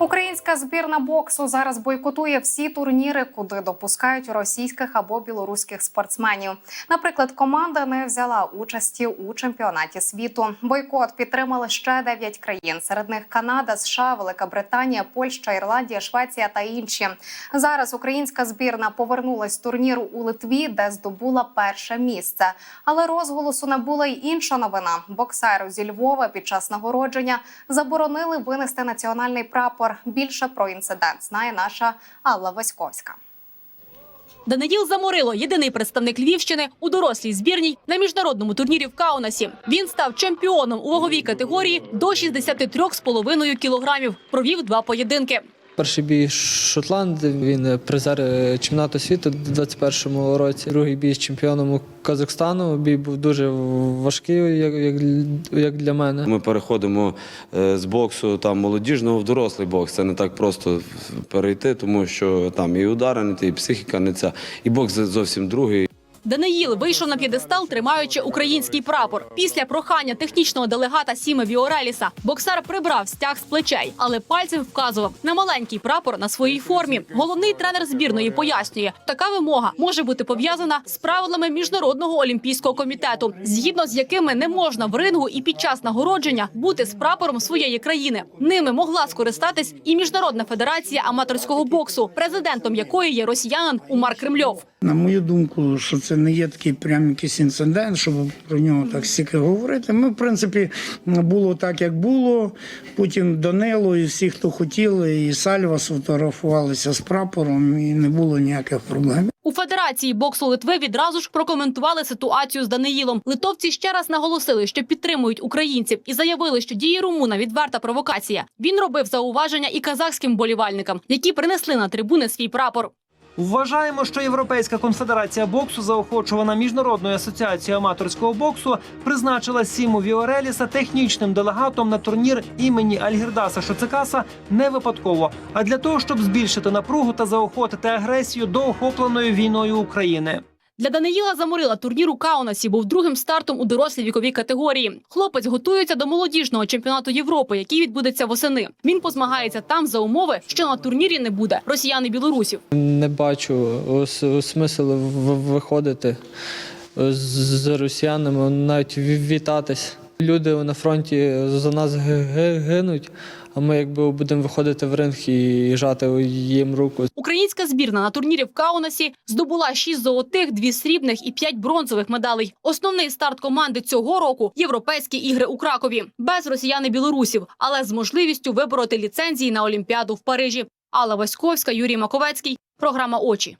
Українська збірна боксу зараз бойкотує всі турніри, куди допускають російських або білоруських спортсменів. Наприклад, команда не взяла участі у чемпіонаті світу. Бойкот підтримали ще дев'ять країн. Серед них Канада, США, Велика Британія, Польща, Ірландія, Швеція та інші. Зараз українська збірна повернулась з турніру у Литві, де здобула перше місце. Але розголосу не була й інша новина. Боксеру зі Львова під час нагородження заборонили винести національний прапор. Більше про інцидент знає наша Алла Васьковська. Даниїл Заморило – єдиний представник Львівщини у дорослій збірній на міжнародному турнірі в Каунасі. Він став чемпіоном у ваговій категорії до 63,5 кілограмів. Провів два поєдинки. Перший бій Шотланд, він призер е, чемпіонату світу у 21-му році. Другий бій з чемпіоном Казахстану. Бій був дуже важкий, як для мене. Ми переходимо е, з боксу там молодіжного в дорослий бокс. Це не так просто перейти, тому що там і удари не ті, і психіка не ця, і бокс зовсім другий. Даниїл вийшов на п'єдестал, тримаючи український прапор. Після прохання технічного делегата Сіми Віореліса боксер прибрав стяг з плечей, але пальцем вказував на маленький прапор на своїй формі. Головний тренер збірної пояснює, така вимога може бути пов'язана з правилами міжнародного олімпійського комітету, згідно з якими не можна в рингу і під час нагородження бути з прапором своєї країни. Ними могла скористатись і міжнародна федерація аматорського боксу, президентом якої є росіянин Умар Кремльов. На мою думку, що це не є такий прям якийсь інцидент, щоб про нього так стільки говорити. Ми, в принципі, було так, як було. Потім Данило і всі, хто хотіли, і Сальва сфотографувалися з прапором, і не було ніяких проблем. У Федерації боксу Литви відразу ж прокоментували ситуацію з Даниїлом. Литовці ще раз наголосили, що підтримують українців, і заявили, що дії румуна відверта провокація. Він робив зауваження і казахським болівальникам, які принесли на трибуни свій прапор. Вважаємо, що Європейська конфедерація боксу, заохочувана міжнародною асоціацією аматорського боксу, призначила Сіму Віореліса технічним делегатом на турнір імені Альгірдаса Шоцекаса не випадково, а для того, щоб збільшити напругу та заохотити агресію до охопленої війною України. Для Даниїла Заморила турнір у Каунасі був другим стартом у дорослій віковій категорії. Хлопець готується до молодіжного чемпіонату Європи, який відбудеться восени. Він позмагається там за умови, що на турнірі не буде росіян і білорусів. Не бачу смислу смисл виходити з росіянами, навіть ві- вітатись. Люди на фронті за нас ги- ги- гинуть, а ми якби будемо виходити в ринг і жати їм руку. Українська збірна на турнірі в Каунасі здобула 6 золотих, 2 срібних і 5 бронзових медалей. Основний старт команди цього року європейські ігри у Кракові без росіян і білорусів, але з можливістю вибороти ліцензії на Олімпіаду в Парижі. Алла Васьковська, Юрій Маковецький. Програма Очі.